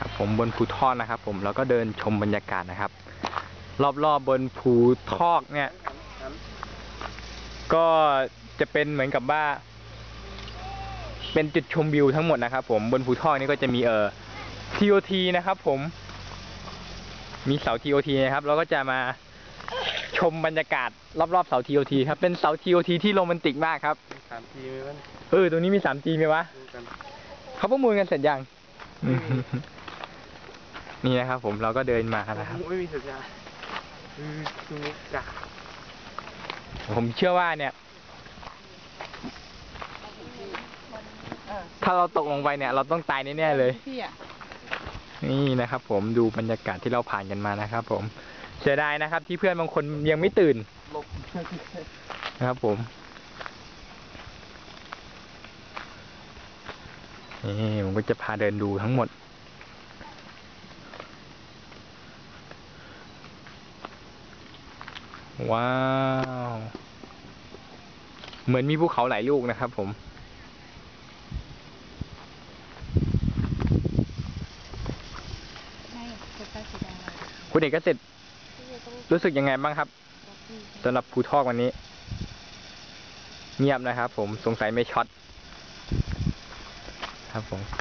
ครับผมบนภูทอกนะครับผมแล้วก็เดินชมบรรยากาศนะครับ รอบๆบบนภูทอกเนี่ย ก็จะเป็นเหมือนกับว่า เป็นจุดชมวิวทั้งหมดนะครับ ผมบนภูทอกนี่ก็จะมีเอ่อ TOT นะครับ ผม มีเสา TOT นะครับแล้วก็จะมาชมบรรยากาศรอบๆเสา TOT ครับเป็นเสา TOT ที่โรแมนติกมากครับสามทีไหมวะเออตรงนี้มี 3G ไหมวะดูกันเขาประมูลกันเสร็จยัง ไม่มี นี่นะครับผมเราก็เดินมานะครับ ไม่มีสัญญาณอือตรงนี้จ้ะผมเชื่อว่าเนี่ย ถ้าเราตกลงไปเนี่ย เราต้องตายแน่ๆเลย พี่อะนี่นะครับผมดูบรรยากาศที่เราผ่านกันมานะครับผมเสียดายนะครับ ที่เพื่อนบางคนยังไม่ตื่นหลบนะครับผมนี่ผมก็จะพาเดินดูทั้งหมด ว้าว เหมือนมีภูเขาหลายลูกนะครับผม คุณเอกเกษตรรู้สึกยังไงบ้างครับสำหรับภูทอกวันนี้ เงียบนะครับผมสงสัยไม่ช็อตครับผม